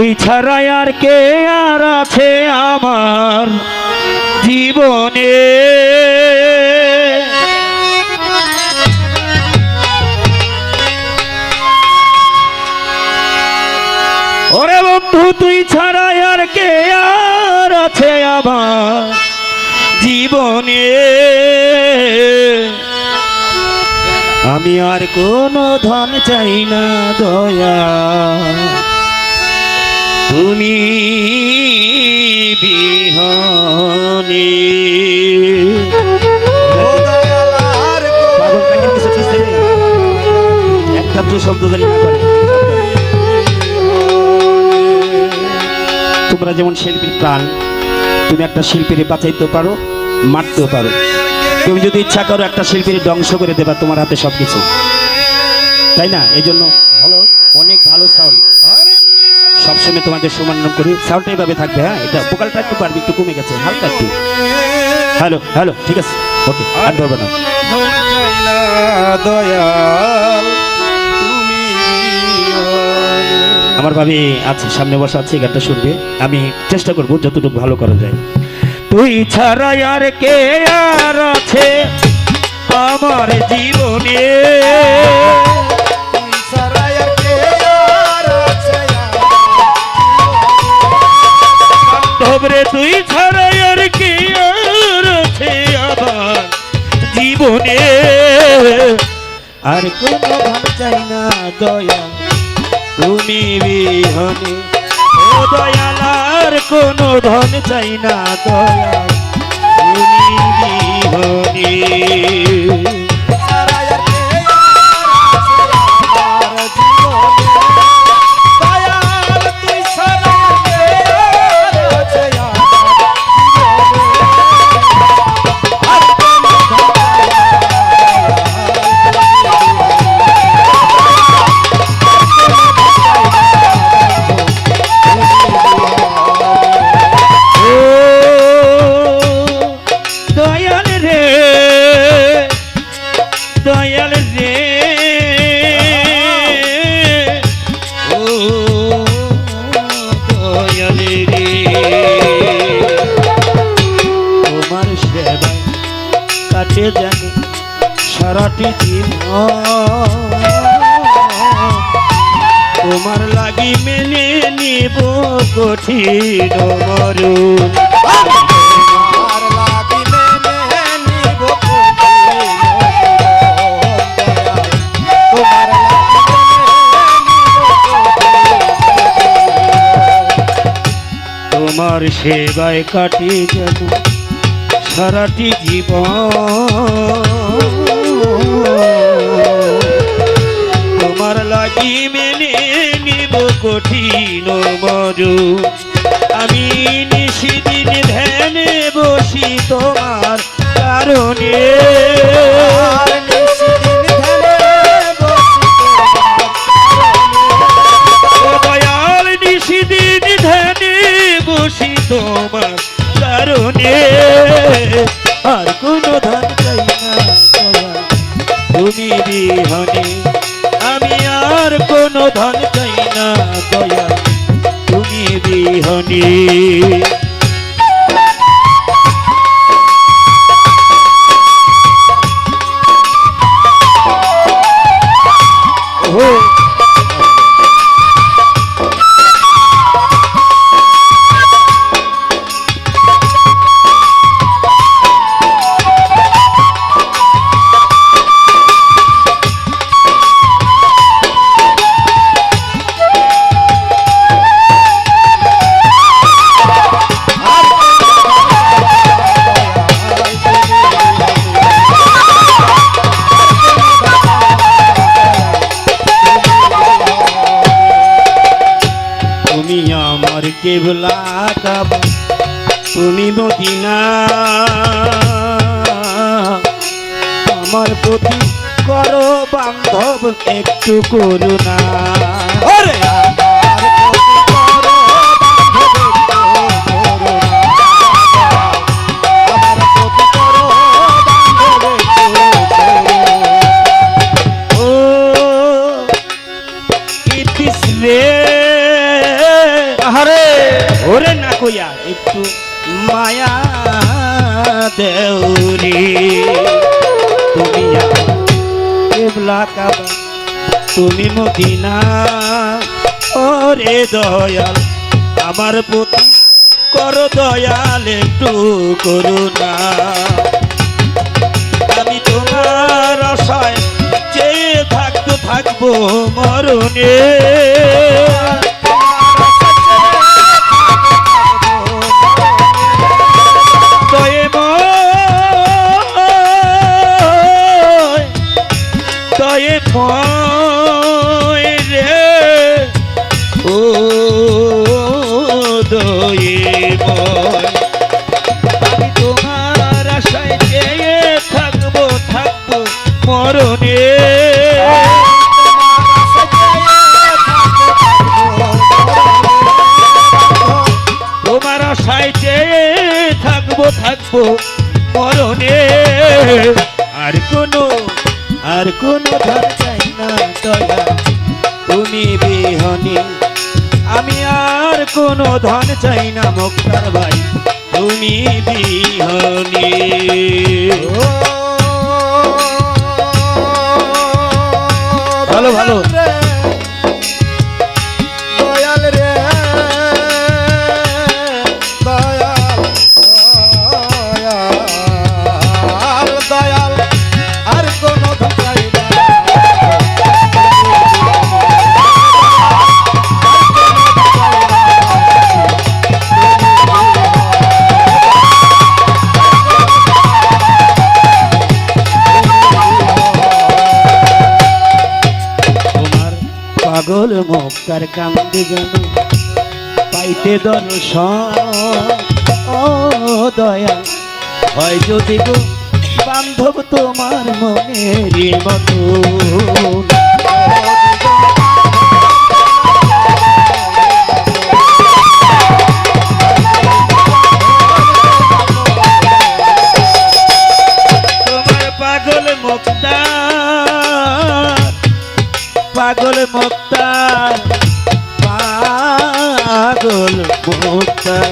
তুই ছাড়াই আর কে আর আছে আমার জীবনে? ওরে বন্ধু, তুই ছাড়াই আর কে আর আছে আমার জীবনে? আমি আর কোনো ধন চাই না, দয়া। তুমি বিহনে। কিছু। একটা শব্দ জানি না করে তোমরা যেমন শিল্পীর প্রাণ তুমি একটা শিল্পীর বাঁচাইতে পারো মারতেও পারো। তুমি যদি ইচ্ছা করো একটা শিল্পীর ধ্বংস করে দেবা তোমার হাতে সবকিছু। তাই না? এই জন্য হ্যালো অনেক ভালো সাউন্ড সবসময় তোমাদের সম্মান করি। সাউন্ডটা এইভাবে থাকবে হ্যাঁ? এটা ভোকালটা একটু পারবি একটু কমে গেছে, হালকা একটু। হ্যালো হ্যালো ঠিক আছে? ওকে আর ধরবে না। আমার ভাবি আছে, সামনে বসা আছে গানটা শুনবে। আমি চেষ্টা করব যতটুকু ভালো করা যায়। তুই ছাড়া আর কে আর আছে? আমার জীবনে। বান্ধবরে তুই ছাড়া আর কি আর আছে আমার জীবনে আর কোন ভাব চাই না দয়া তুমি বিহনে, ও দয়াল, আর কোন ধন চাই না দয়া তোমার লাগি মেনে নিব কঠিন মরুন তোমার সেবায় কাটে যেন সারাটি জীবন। তোমার লাগি মেনে নিব কঠিন মরু আমি নিশিদিন ধ্যানে বসি তোমার কারণে। বিহনে আমি আর কোনো ধন চাই না দয়া তুমি বিহনে। কেবলা কাবা তুমি আমার প্রতি করো বান্ধব একটু করুণা। হইয়া একটু মায়া দেউরি। তুমি কেবলা কাবা, তুমি মদিনা। ওরে দয়াল, আমার প্রতি কর দয়াল, একটু করুণা। আমি তোমার আশায় যে থাকতো থাকব মরণে। তুমি বিহনি। আমি আর কোনো ধন চাই না মুক্তার ভাই। তুমি বিহনি। ভালো, ভালো। পাগল মক্কার কান্দি যেন পাইতে দর্শন। ও দয়া, হয় যদি গো বান্ধব তোমার মনের মতো। পাগল মুক্তার পাগল মুক্তার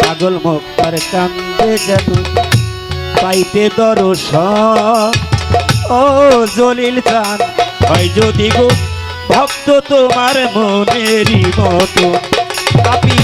পাগল মুক্তার কান্দে যেন পাইতে দর্শন। ও জলিল চান হয় যদি গো, ভক্ত তোমার মনেরই মতো আপনি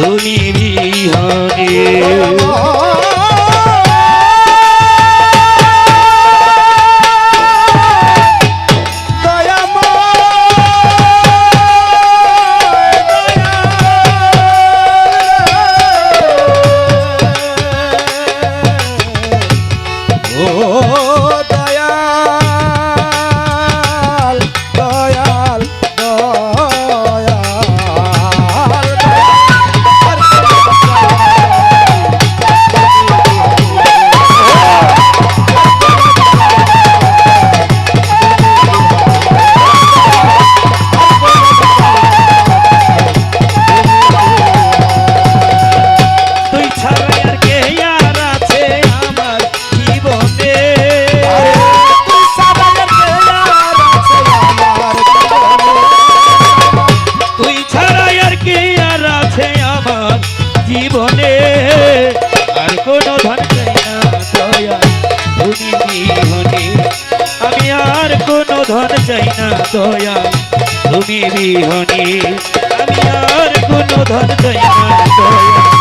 তুমি চাই না দয়া তুমি বিহনে। আমি আর কোনো ধন চাই দয়া।